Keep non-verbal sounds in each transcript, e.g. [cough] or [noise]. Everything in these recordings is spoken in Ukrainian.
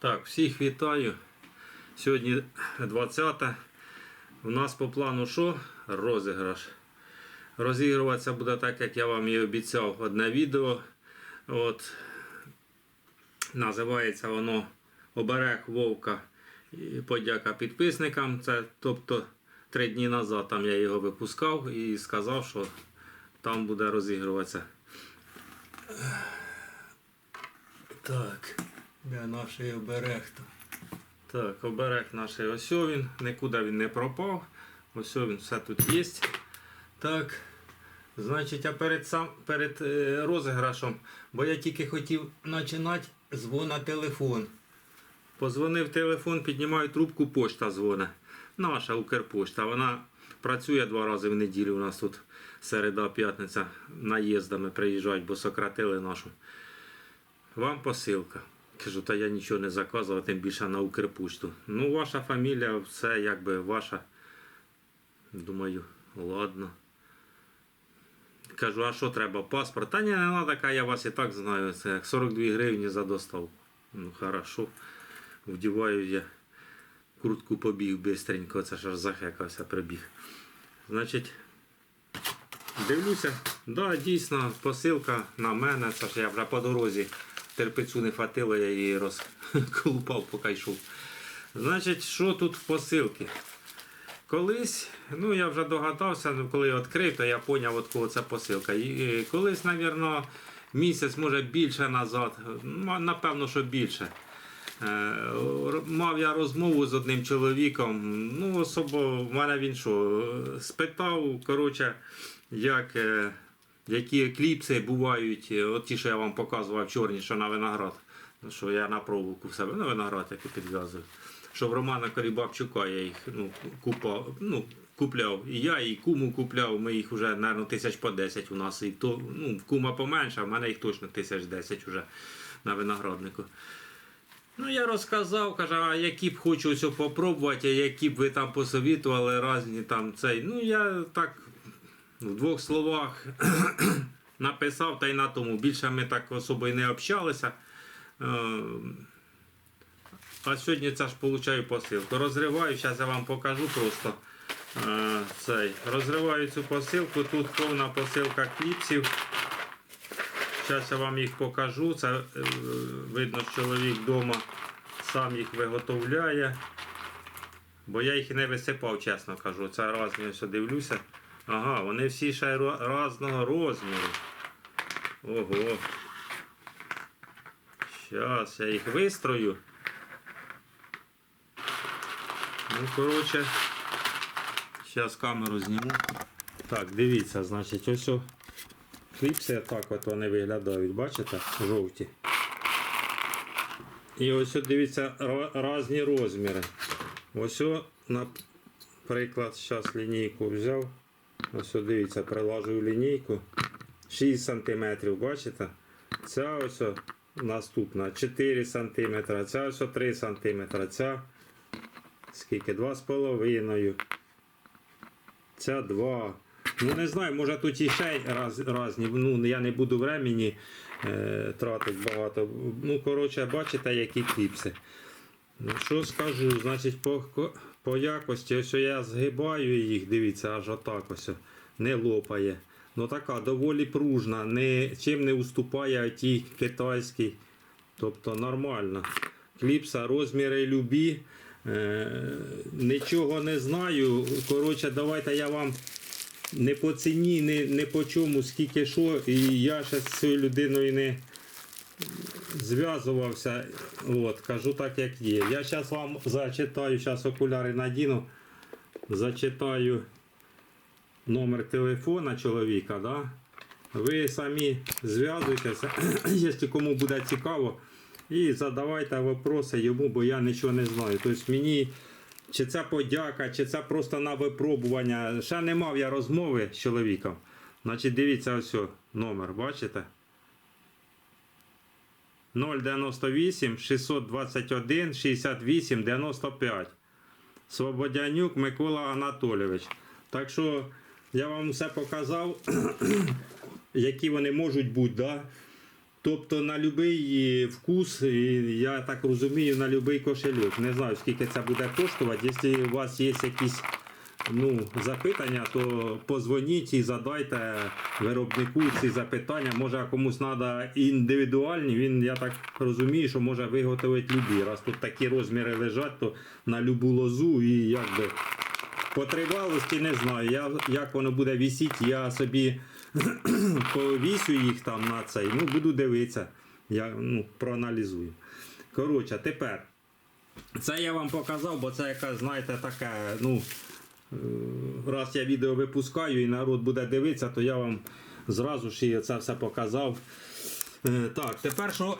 Так, всіх вітаю. Сьогодні 20. У нас по плану що? Розіграш. Розігруватися буде так, як я вам і обіцяв, одне відео. От. Називається воно Оберег Вовка і подяка підписникам. Це тобто три дні назад там я його випускав і сказав, що там буде розігруватися. Так, де наш оберег? Так, оберег наш ось він, нікуди він не пропав. Ось він все тут є. Так. Значить, а перед сам перед е, розіграшем, бо я тільки хотів починати дзвон на телефон. Позвонив телефон, піднімаю трубку, пошта дзвоне. Наша Укрпошта. Вона працює два рази в неділю. У нас тут середа, п'ятниця наїздами приїжджають, бо сократили нашу. Вам посилка. Кажу, та я нічого не заказував, тим більше на Укрпошту. Ну, ваша фамілія, все якби ваша. Думаю, ладно. Кажу, а що треба? Паспорт? Та ні, не треба, я вас і так знаю. Це 42 гривні за доставку. Ну, хорошо. Вдіваю я куртку побіг бистренько, це ж аж захекався, прибіг. Значить, дивлюся, да, дійсно, посилка на мене, це ж я вже по дорозі терпицю не хватило, я її розколупав, поки йшов. Значить, що тут в посилці? Колись, ну я вже догадався, ну, коли відкрив, то я зрозумів, от кого це посилка. І, е, колись, мабуть, місяць, може більше назад, напевно, що більше. Е, Мав я розмову з одним чоловіком. Ну, особо в мене він що, спитав, коротше, як, е, які екліпси бувають, е, от ті, що я вам показував чорні, що на виноград. Ну, Що я на проволоку в себе на виноград який підв'язую. Що в Романа Корібабчука я їх ну, купав, ну, купляв. І я, і куму купляв. Ми їх вже, мабуть, тисяч по 10 у нас. І то, ну, кума поменше, а в мене їх точно тисяч 10 вже на винограднику. Ну, я розказав, каже, а які б хочу ось а які б ви там посовітували різні там цей. Ну, я так в двох словах [clears throat] написав та й на тому. Більше ми так особо і не общалися. Е, А сьогодні це ж получаю посилку. Розриваю, зараз я вам покажу просто е, цей. Розриваю цю посилку. Тут повна посилка кліпсів. Зараз я вам їх покажу. Це е, видно, що чоловік вдома сам їх виготовляє. Бо я їх не висипав, чесно кажу. Це разні ось дивлюся. Ага, вони всі ще різного розміру. Ого. Зараз я їх вистрою. Ну, коротше, зараз камеру зніму. Так, дивіться, значить, ось кліпси так от вони виглядають, бачите? Жовті. І ось дивіться різні розміри. Ось, наприклад, зараз лінійку взяв. Ось дивіться, прилажую лінійку. 6 см, бачите? Ця ось наступна 4 см, ця ось 3 см, ця скільки? 2,5. Ця 2. Ну не знаю, може тут і ще раз, разні. Ну, я не буду времени е, тратити багато. Ну, коротше, бачите, які кліпси. Ну, що скажу, значить, по, по якості, ось я згибаю їх, дивіться, аж отак ось, не лопає. Ну така доволі пружна, не, чим не уступає тій китайській. Тобто нормально. Кліпса, розміри любі. Е, нічого не знаю. Коротше, давайте я вам не по ціні, не, не по чому, скільки що. І я ще з цією людиною не зв'язувався. От, кажу так, як є. Я зараз вам зачитаю, зараз окуляри надіну, зачитаю номер телефона чоловіка. Да? Ви самі зв'язуйтеся, [clears throat] якщо кому буде цікаво. І задавайте вопроси йому, бо я нічого не знаю. Тобто мені чи це подяка, чи це просто на випробування. Ще не мав я розмови з чоловіком. Значить, дивіться ось номер, бачите? 098 621 68 95. Свободянюк Микола Анатолійович. Так що я вам все показав, [clears throat] які вони можуть бути. Да? Тобто на будь-який вкус, і я так розумію, на будь-який кошельок. Не знаю, скільки це буде коштувати. Якщо у вас є якісь ну, запитання, то позвоніть і задайте виробнику ці запитання. Може комусь треба індивідуальні. Він, я так розумію, що може виготовити любі. Раз тут такі розміри лежать, то на любу лозу і якби. По тривалості не знаю. Я, як воно буде вісіти, я собі [clears throat] повісю їх там на цей. Ну, буду дивитися. Я ну, проаналізую. Коротше, тепер. Це я вам показав, бо це якась, знаєте, таке, ну. Е, Раз я відео випускаю і народ буде дивитися, то я вам зразу ж і це все показав. Е, Так, тепер що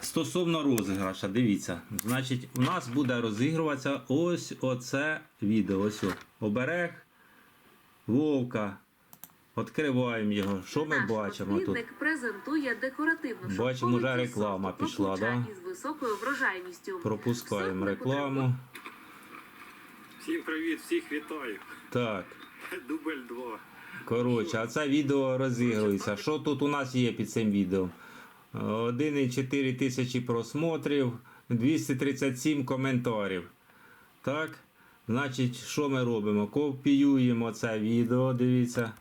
стосовно розіграша, дивіться. Значить, у нас буде розігруватися ось оце відео. Ось о. оберег вовка. Відкриваємо його. Що ми Наш бачимо тут? презентує декоративну Бачимо, вже реклама пішла, да? із високою врожайністю. Пропускаємо рекламу. Всім привіт, всіх вітаю. Так. Дубль 2. Коротше, а це відео розігрується. Що тут у нас є під цим відео? 1,4 тисячі просмотрів, 237 коментарів. Так? Значить, що ми робимо? Копіюємо це відео, дивіться.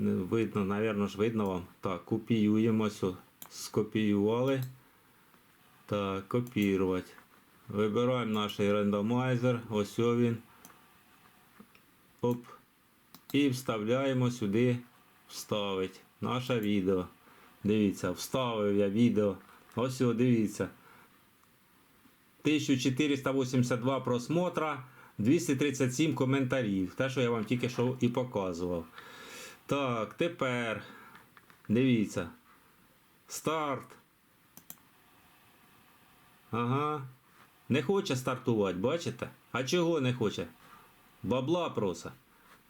Видно, напевно ж видно вам. Так, копіюємо, все. Скопіювали. Так, копірувати. Вибираємо наш рандомайзер. Ось він. Оп. І вставляємо сюди вставить наше відео. Дивіться, вставив я відео. Ось його, дивіться. 1482 просмотра, 237 коментарів. Те, що я вам тільки що і показував. Так, тепер дивіться. Старт. Ага. Не хоче стартувати, бачите? А чого не хоче? Бабла просить.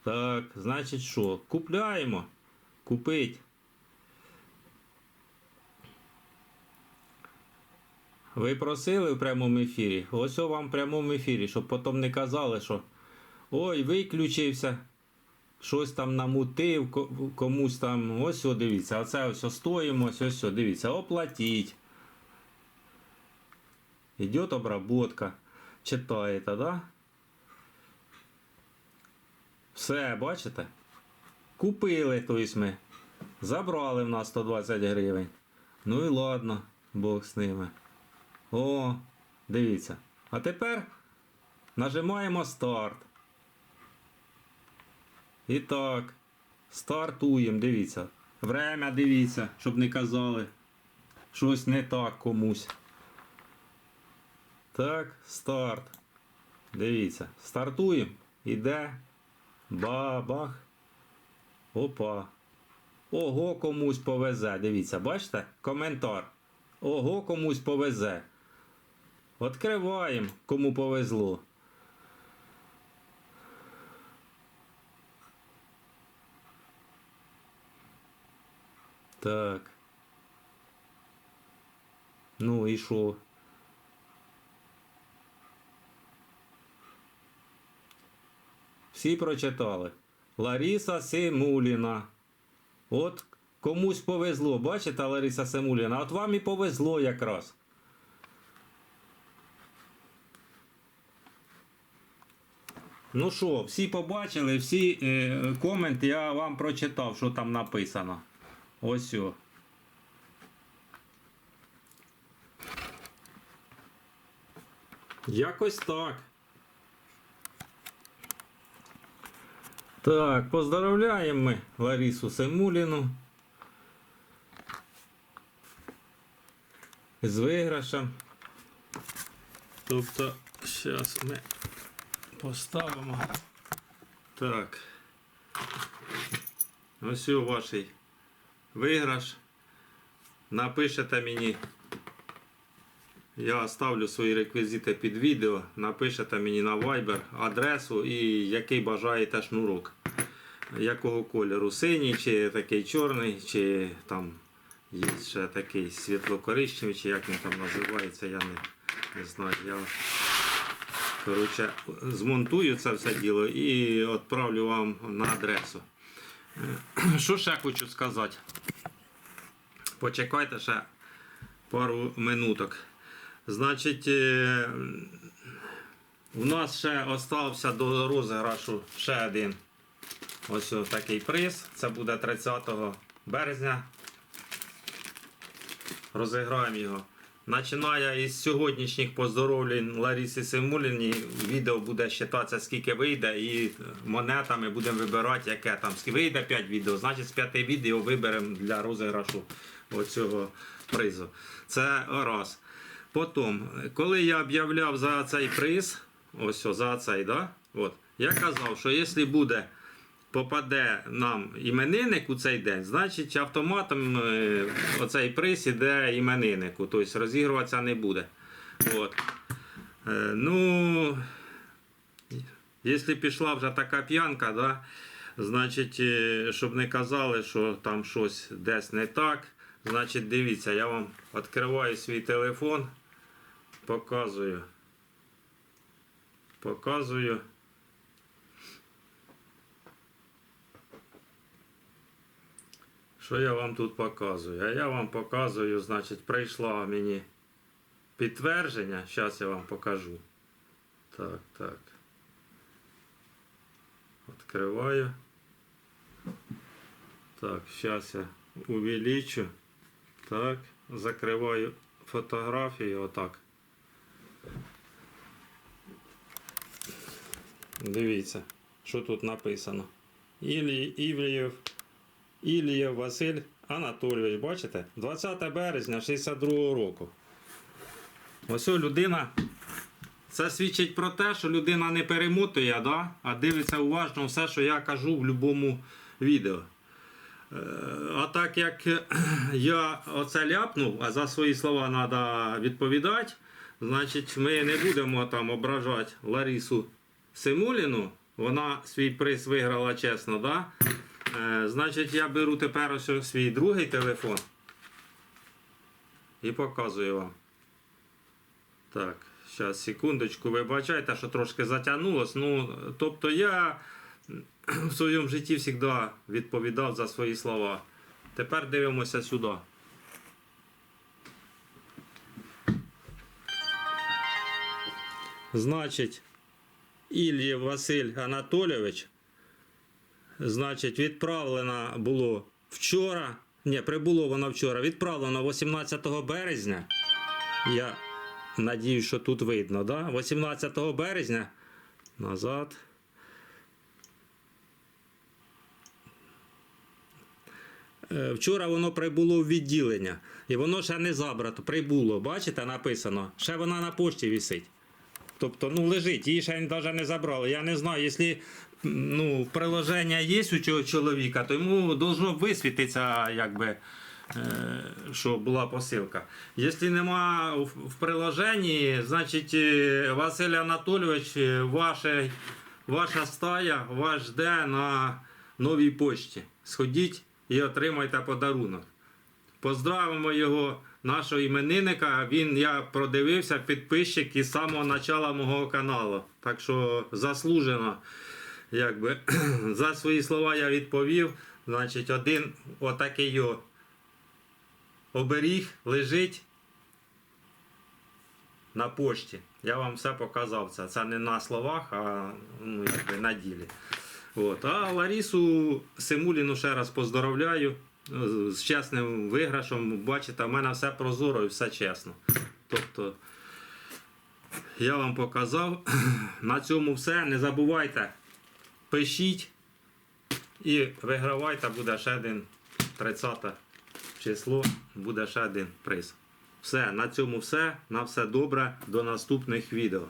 Так, значить що? Купляємо. Купить. Ви просили в прямому ефірі? Ось вам в прямому ефірі, щоб потім не казали, що ой, виключився, щось там намутив, комусь там. Ось о, дивіться, оце ось о стоїмо, ось ось дивіться, оплатіть. Идет обработка. Читаєте, да? Все, бачите? Купили, тобто ми. Забрали в нас 120 гривень. Ну і ладно, Бог з ними. О, дивіться. А тепер нажимаємо старт. І так, стартуємо, дивіться. Время дивіться, щоб не казали. Щось не так комусь. Так, старт. Дивіться. Стартуємо. Іде. Бабах. Опа. Ого, комусь повезе. Дивіться, бачите? Коментар. Ого, комусь повезе. Відкриваємо, кому повезло. Так. Ну і що? Всі прочитали. Лариса Симуліна. От комусь повезло. Бачите, Лариса Симуліна? От вам і повезло якраз. Ну що, всі побачили, всі е, коменти я вам прочитав, що там написано. Ось о. Якось так. Так, поздравляємо ми Ларису Семуліну з виграшем. Тобто, зараз ми поставимо. Так. Ось у ваш виграш. Напишете мені. Я оставлю свої реквізити під відео. Напишете мені на Viber адресу і який бажаєте шнурок. Якого кольору? Синій, чи такий чорний, чи там є ще такий світло-коричневий, чи як він там називається, я не, не знаю. Я коротше, змонтую це все діло і відправлю вам на адресу. Е, [clears throat] Що ще хочу сказати? Почекайте ще пару минуток. Значить, е, у нас ще остався до розіграшу ще один ось такий приз. Це буде 30 березня. Розіграємо його. Починає із сьогоднішніх поздоровлень Ларісі Симуліні. Відео буде вважатися, скільки вийде, і монетами будемо вибирати, яке там. Вийде 5 відео, значить з 5 відео виберемо для розіграшу оцього призу. Це раз. Потім, коли я об'являв за цей приз, ось за цей, да? От, я казав, що якщо буде попаде нам іменинник у цей день, значить автоматом е, оцей приз іде імениннику, тобто розігруватися не буде. От. Е, ну, якщо пішла вже така п'янка, да, значить, е, щоб не казали, що там щось десь не так, значить, дивіться, я вам відкриваю свій телефон, показую. Показую. Що я вам тут показую? А я вам показую, значить, прийшло мені підтвердження. Зараз я вам покажу. Так, так. Відкриваю. Так, зараз я увеличу. Так, закриваю фотографію. Отак. Дивіться, що тут написано. Ілі, Івлієв Ілієв Василь Анатолійович, бачите? 20 березня 62 року. Ось людина. Це свідчить про те, що людина не перемотує, да? а дивиться уважно все, що я кажу в будь-якому відео. Е, А так як я оце ляпнув, а за свої слова треба відповідати, значить ми не будемо там ображати Ларісу Симуліну. Вона свій приз виграла чесно, да? Е, Значить, я беру тепер ось свій другий телефон і показую вам. Так, зараз секундочку, вибачайте, що трошки затягнулось. Ну, тобто я в своєму житті завжди відповідав за свої слова. Тепер дивимося сюди. Значить, Ільєв Василь Анатолійович Значить, відправлено було вчора. Ні, прибуло воно вчора. Відправлено 18 березня. Я надію, що тут видно, да? 18 березня. Назад. Е, Вчора воно прибуло в відділення. І воно ще не забрато. Прибуло. Бачите, написано. Ще вона на пошті висить. Тобто, ну, лежить, її ще навіть не забрали. Я не знаю, якщо ну, приложення є у цього чоловіка, то йому должно висвітитися, якби, е, що була посилка. Якщо нема в, приложенні, значить е, Василь Анатолійович, е, ваше, ваша стая вас жде на новій почті. Сходіть і отримайте подарунок. Поздравимо його, нашого іменинника. Він, я продивився, підписчик із самого начала мого каналу. Так що заслужено, якби, [clears throat] за свої слова я відповів. Значить, один отакий оберіг лежить на пошті. Я вам все показав. Це, це не на словах, а ну, якби, на ділі. От. А Ларісу Симуліну ще раз поздоровляю е, з чесним виграшем. Бачите, в мене все прозоро і все чесно. Тобто, я вам показав. [clears throat] На цьому все. Не забувайте, Пишіть і вигравайте, буде ще один 30 число, буде ще один приз. Все, на цьому все. На все добре. До наступних відео.